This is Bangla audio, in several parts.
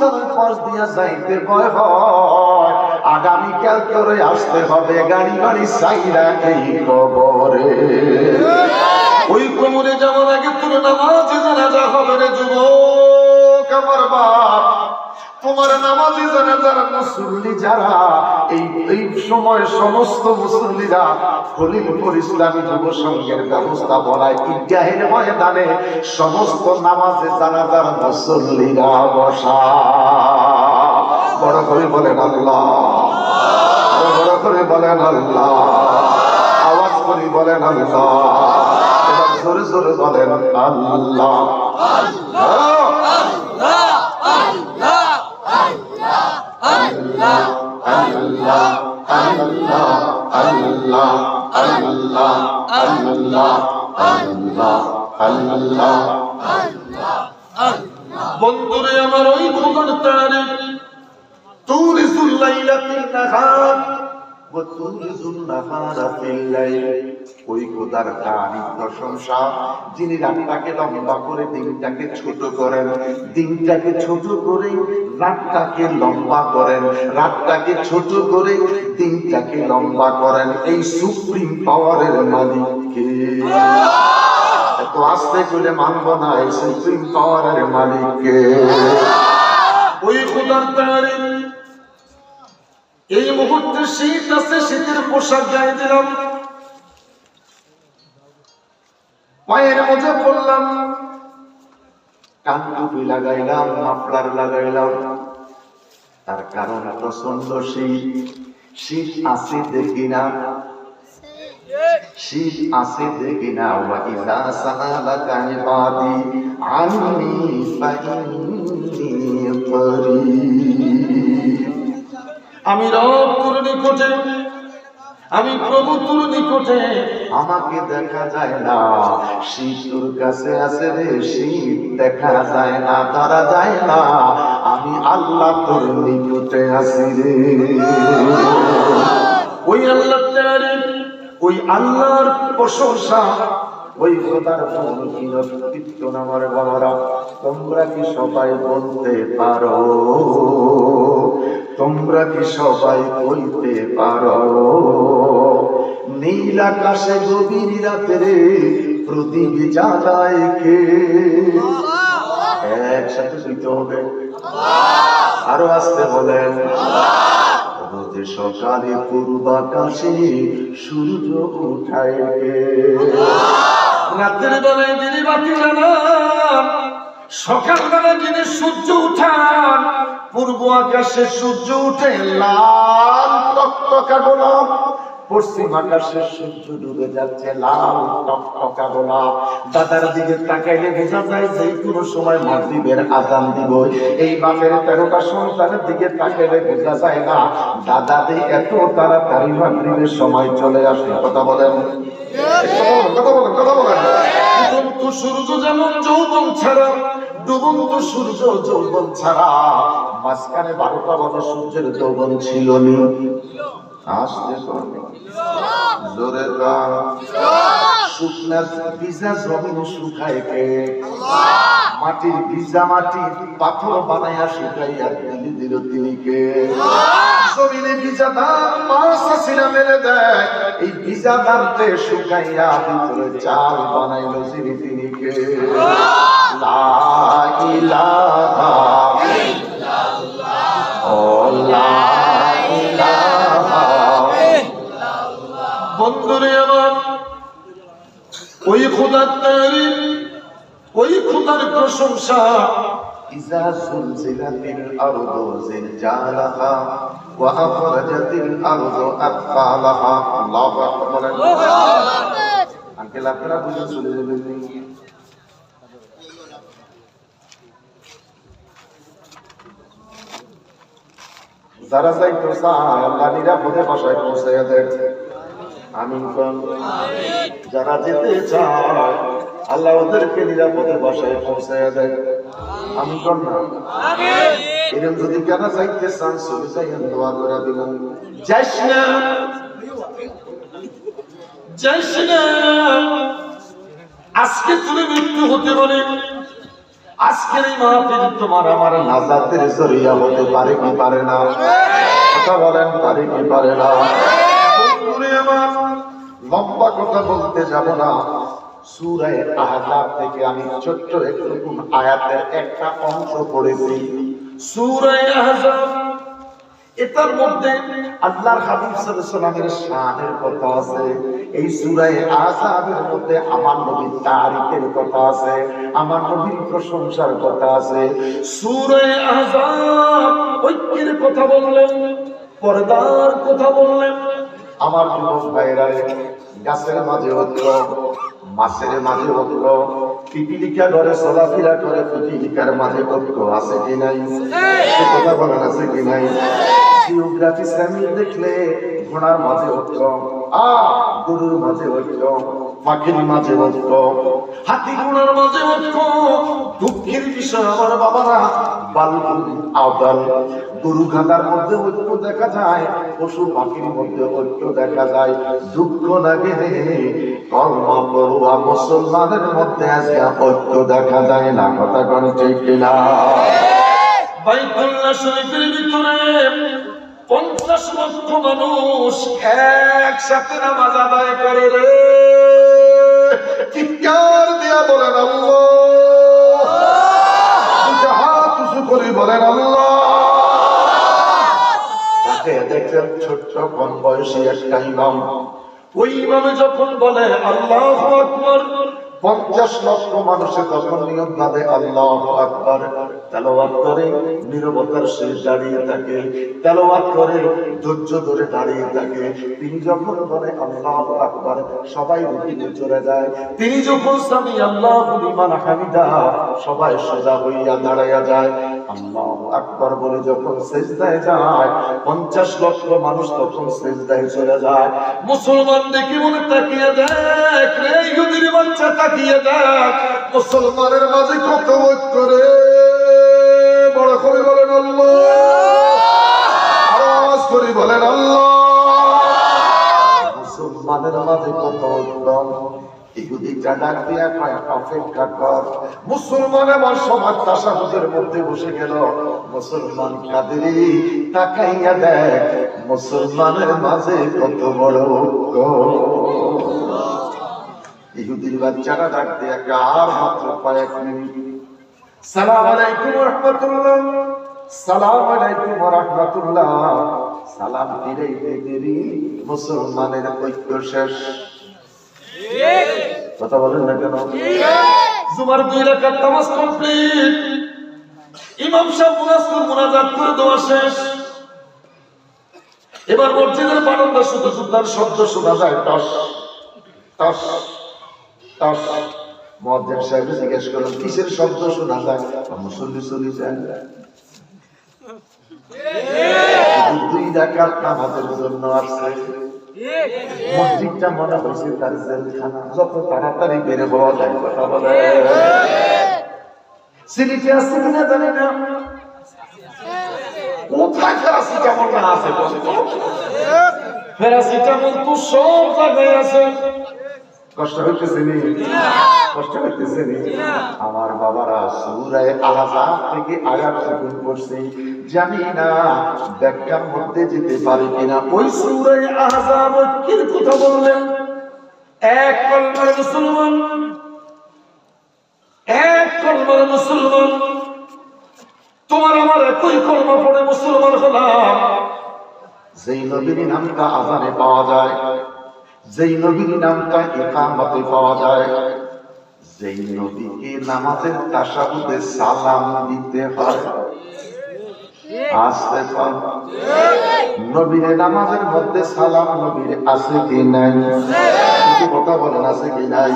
গুরুস্থানের পাশ দিয়া যাইতে ভয় আগামীকাল করে আসতে হবে গাড়ি গাড়ি সাইরা এই কবরে। ওই কোমরে যাওয়ার আগে তোর নামাজে জানাজা হবে রে যুবক, আমার বাপ। তোমার নামাজি জানাজার মুসল্লি যারা, এই এই সময় সমস্ত মুসল্লিরা খলিলপুর ইসলামী যুব সংঘের ব্যবস্থাপনায় ঈদগাহের ময়দানে সমস্ত নামাজে জানাজার মুসল্লিরা বসা বড় করে বলেন আল্লাহ। বড় করে বলেন আল্লাহ। আওয়াজ করে বলেন আল্লাহ। এবার জোরে জোরে বলেন আল্লাহ আল্লাহ আল্লাহ আল্লাহ আল্লাহ আল্লাহ আল্লাহ আল্লাহ আল্লাহ বন্ধুরে, আমার ওই তুরিসুল নাহার ওয়া তুরিসুল লাইল ওই খোদার যিনি রাতটাকে লম্বা করে দিনটাকে ছোট করেন, দিনটাকে ছোট করে রাতটাকে লম্বা করেন, রাতটাকে ছোট করে দিনটাকে লম্বা করেন এই সুপ্রিম পাওয়ারের মালিককে। এত করে মানব না এই সুপ্রিম পাওয়ারের মালিককে। ওই খোদার এই মুহূর্তে শীত আছে, শীতের পোশাক গায়ে দিলাম। পায়ের মধ্যে পড়লাম কান টুপি লাগাইলাম, মাফলার লাগাইলাম। তার কারণ প্রচণ্ড শীত শীত আছে দেখি না। শীত আছে দেখি না। ওয়া সাহালা সালাকা ইবাদি আন্নি আমি রব পুরনি নিকটে আমি প্রভু তোর নিকটে, আমাকে দেখা যায় না। শীত কাছে আছে রে শীত দেখা যায় না, তারা যায় না। আমি আল্লাহ তোর নিকটে আছি রে। ওই আল্লাহ ওই আল্লাহর প্রশংসা, ওই খোদার কীর্ত নামার বাবারা, তোমরা কি সবাই বলতে পারো? তোমরা কি সবাই বলতে পারো। নীল আকাশে গভীর রাতে রে প্রদীপ জ্বালায় কে? একসাথে শুইতে হবে। আরও আসতে বলেন। সকালে পূর্বাকাশে সূর্য উঠায় কে? রাতের বেলায় যিনি বাতি জানান সকাল বেলায় যিনি সূর্য উঠান পূর্ব আকাশে সূর্য উঠে লাল টকটকা গোলাপ পশ্চিম আকাশে সূর্য ডুবে যাচ্ছে লাল টকটকা গোলাপ। দাদার দিকে তাকাইলে বোঝা যায় যে কোনো সময় মাগরিবের আজান দিব। এই বাপের তেরোটা সন্তানের দিকে তাকাইলে বোঝা যায় না দাদা এত তাড়াতাড়ি মাগরিবের সময় চলে আসে। কথা বলেন। কথা বলেন কথা বলেন। ডুবন্ত সূর্য যেমন যৌবন ছাড়া ডুবন্ত সূর্য যৌবন ছাড়া মাঝখানে বারোটা বাজে সূর্যের যৌবন ছিল কে। মাটির ভিজা মাটি পাথর বানাইয়া শুকাইয়া দিলি দিল তিনিকে জমিনে ভিজা মেরে দেয়। এই ভিজা শুকাইয়া চাল বানাইলো তিনিকে থেকে বন্ধুরে আমার ওই খোদার তৈরি ওই খোদার প্রশংসা إذا زلزلت الأرض زلزالها وأخرجت الأرض أثقالها الله أكبر আঙ্কেল আপনারা বুঝে চলে যাবেন যারা যাইতো চায়, আল্লাহ নিরাপদে বাসায় পৌঁছে দেয় আমিন যারা যেতে চায়, আল্লাহ ওদেরকে নিরাপদে বাসায় পৌঁছায় দেয় আমি কোন না? এরকম যদি কেন যাইতে চান চলে যাইয়েন করে না। যাইস না। আজকে তোর মৃত্যু হতে পারে। আজকের এই মাহফিল তোমার আমার নাজাতের জরিয়া হতে পারে কি পারে না? কথা বলেন, পারে কি পারে না? লম্বা কথা বলতে যাব না। সুরায় আহজাব থেকে আমি ছোট্ট একটু আয়াতের একটা অংশ পড়েছি। সুরায় আহজাব, এটার মধ্যে আল্লাহর হাবিব সাল্লাল্লাহু শানের কথা আছে। এই সূরায়ে আযাবের মধ্যে আমার নবীর তারিখের কথা আছে, আমার নবীর প্রশংসার কথা আছে। সূরায়ে আযাব ঐক্যের কথা বললেন, পর্দার কথা বললেন। আমার যুবক ভাইরা, গাছের মাঝে ঐক্য মাছের মাঝে ঐক্য পিপিলিকা ঘরে চলাফেরা করে পিপিলিকার মাঝে ঐক্য আছে কি নাই? সে কথা বলেন আছে কি নাই? জিওগ্রাফি শ্রেণি দেখলে ঘোড়ার মাঝে ঐক্য আ গরুর মাঝে ঐক্য পাখির মাঝে ঐক্য হাতি ঘোড়ার মাঝে ঐক্য দুঃখের বিষয় আমার বাবারা আওদাল গরু গাদার মধ্যে ঐক্য দেখা যায়, পশু পাখির মধ্যে ঐক্য দেখা যায়। দুঃখ লাগে কলমা পড়ুয়া মুসলমানের মধ্যে আজকে ঐক্য দেখা যায় না, কথা কোন ঠিক বাইতুল্লাহ শরীফের ভিতরে পঞ্চাশ লক্ষ মানুষ একসাথে নামাজ আদায় করে রে। চিৎকার দিয়া বলেন করে ছোট্ট কম বয়সী একটা ইমাম। ওই ইমামে যখন বলে, আল্লাহ পঞ্চাশ লক্ষ মানুষের তখন নিয়ম বাঁধে, আল্লাহ আকবর। তিনি যখন আল্লাহ সবাই সোজা হইয়া দাঁড়াইয়া যায়। আল্লাহ বলে যখন যায়, পঞ্চাশ লক্ষ মানুষ তখন চলে যায়। মুসলমান দেখি মনে তাকিয়ে বাচ্চা তাকিয়ে মুসলমানের মাঝে কত করে মুসলমানের মাঝে কত বড় ইহুদির বাচ্চারা ডাক দিয়ে আর মাত্র কয়েক মিনিট? সালাম আলাইকুম রহমতুল্লাহ। সালাম আলাইকুম রহমতুল্লাহ। সালাম দিলেই দেরি, মুসলমানের ঐক্য শেষ। কথা বলেন না কেন? জুমার দুই রাকাত নামাজ কমপ্লিট। ইমাম সাহেব মুনাজকুর মুনাজাত করে দেওয়া শেষ। এবার মসজিদের বারান্দা শুধু সুন্দর শব্দ শোনা যায় টস টস টস। মহাদেব সাহেব জিজ্ঞেস করেন কিসের শব্দ শোনা যায়? মুসল্লি চলে যায়। দুই ডাকাত নামাজের জন্য আসছে। মসজিদটা মনে হয়েছে তার জেলখানা। যত তাড়াতাড়ি বেড়ে বলা যায়, কথা বলে। সিলেটে আছে কিনা জানি না। কোথায় কেমন না আছে? প্যারাসিটামল তো সব জায়গায় আছে। কষ্ট হইতেছে নি? কষ্ট হইতেছে নি? আমার বাবারা সুরায় আহজাব থেকে আয়াত শুরু করছে জানি না ব্যাখ্যার মধ্যে যেতে পারি কিনা। ওই সুরায় আহজাব কি কথা বললেন? এক কলমার মুসলমান, এক কলমার মুসলমান। তোমার আমার একই কলমা পড়ে মুসলমান হলাম। যেই নবীর নামটা আজানে পাওয়া যায় যেই নবীর নামটা ইকামতে পাওয়া যায়। যেই নবীকে নামাজের তাসাহুদে সালাম দিতে হয়। আসতে পান। নবীর নামাজের মধ্যে সালাম নবীর আছে কি নাই? কিছু কথা বলেন আছে কি নাই?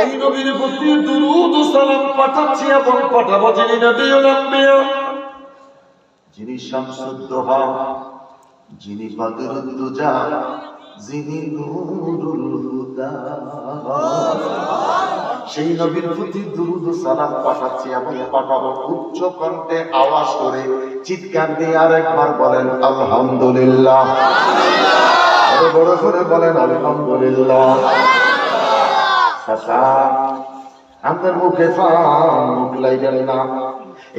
এই নবীর প্রতি দুরুদ ও সালাম পাঠাচ্ছি এবং পাঠাবো যিনি নবী ও যিনি শামসুদ্দোহা যিনি বদরুদ্দুজা যিনি নুরুল হুদা। সেই নবীর প্রতি দুরুদ সালাম পাঠাচ্ছি এবং পাঠাবো উচ্চ কণ্ঠে আওয়াজ করে চিৎকার দিয়ে আর একবার বলেন, আলহামদুলিল্লাহ। বড় করে বলেন, আলহামদুলিল্লাহ। আচ্ছা, আমাদের মুখে ফান মুখ লাইলেন না।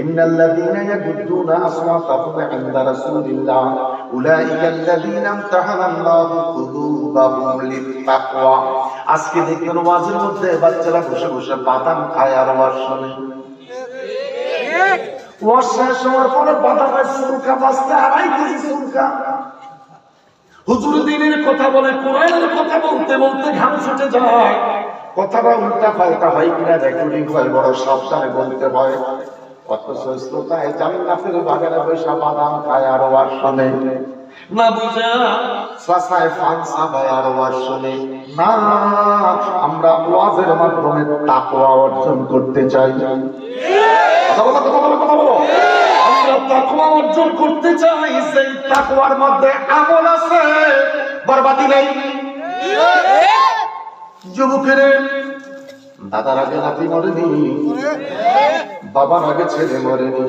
ইন্নাল্লাযীনা ইয়াগুদ্দুনা আসওয়াতাহুম ইনদা রাসূলিল্লাহ। আজকে দেখবেন ওয়াজের মধ্যে বাচ্চারা বসে বসে বাদাম খায় আর ওয়াজ ওয়াজ শেষ হওয়ার পরে আড়াই কেজি হুজুর দিনের কথা বলে, কোরআনের কথা বলতে বলতে ঘাম ছুটে যায়। কথাটা উল্টা পাল্টা হয় কিনা রেকর্ডিং হয়, বড় সাবধানে বলতে হয়। অথচ শ্রোতায় জান্নাতের বাগানে বৈশা বাদাম খায় আর শোনে। না বুঝা। সাসায় ফান সাবায় আর ওয়াজ শোনে। না আমরা ওয়াজের মাধ্যমে তাকওয়া অর্জন করতে চাই। কথা বলো কথা বলো কথা বলো। আমরা তাকওয়া অর্জন করতে চাই সেই তাকওয়ার মধ্যে আমল আছে। বরবাদি নাই। যুবকের দাদার আগে নাতি মরেনি, বাবার আগে ছেলে মরেনি।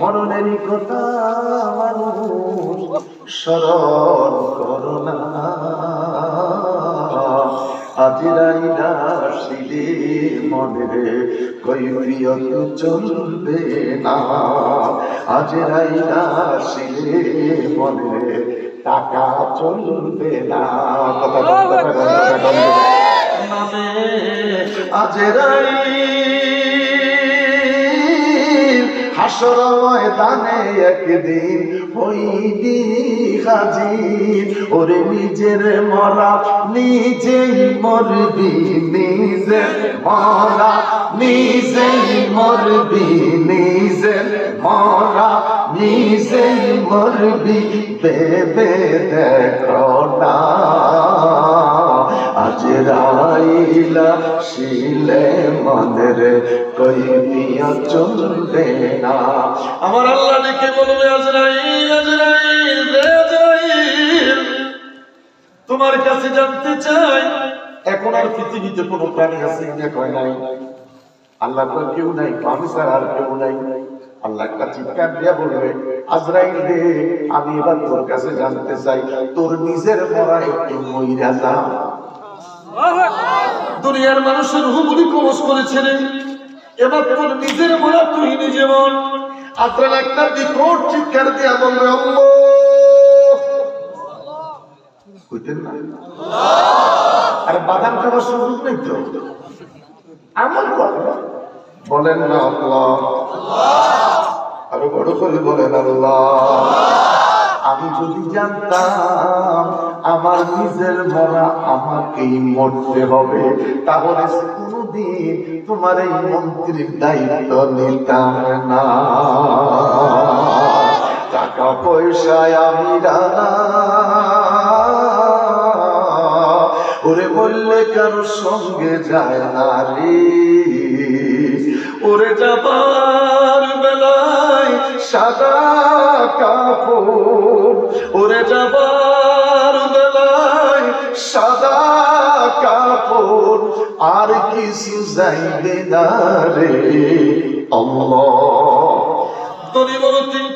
মরণেরই কথা মানুষ স্মরণ করোনা আজিরাইনা শিলে মনে কৈফিয়ত চলবে না। আজিরাইনা শিলে মনে টাকা চলবে না। কথা বলতে পারে নামে আজরাই হাসর ময়দানে একদিন হইবি হাজির। ওরে নিজের মরা, নিজেই মরবি নিজের মরা, নিজেই মরবি নিজের মরা, নিজেই মরবি। বেবে দেখো শিলে চলবে না। আমার আল্লাহ ডেকে বলবে, আজরাইল আজরাইল আজরাইল, তোমার কাছে জানতে চাই, এখন আর পৃথিবীতে কোনো প্রাণী আছে কিনা কয় নাই? আল্লাহ তো কেউ নাই আমি ছাড়া আর কেউ নাই। আল্লাহ একটা চিৎকার দিয়া বলবে, আজরাইল রে, আমি এবার তোর কাছে জানতে চাই, তোর নিজের মরা মইরা যা। দুনিয়ার মানুষের হুবুলি কবজ করেছে রে। এবার তোর নিজের মরা তুই নিজে আজরাইল একটা বিকট চিৎকার দিয়া বলবে না। বাদাম খাবার সুযোগ নেই তো। আমল বলেন না আল্লাহ। আরও বড় করে বলেন আল্লাহ। আমি যদি জানতাম আমার নিজের মরা আমাকেই মরতে হবে, তাহলে কোনদিন তোমার এই মন্ত্রীর দায়িত্ব নিতাম না। টাকা পয়সায় আমি রানা। ওরে বললে কারও সঙ্গে যায় না রে। ওরে যাবার বেলায় সাদা কাপড় ওরে যাবার বেলায় সাদা কাপড় আর কিছু যাইবে না রে তিন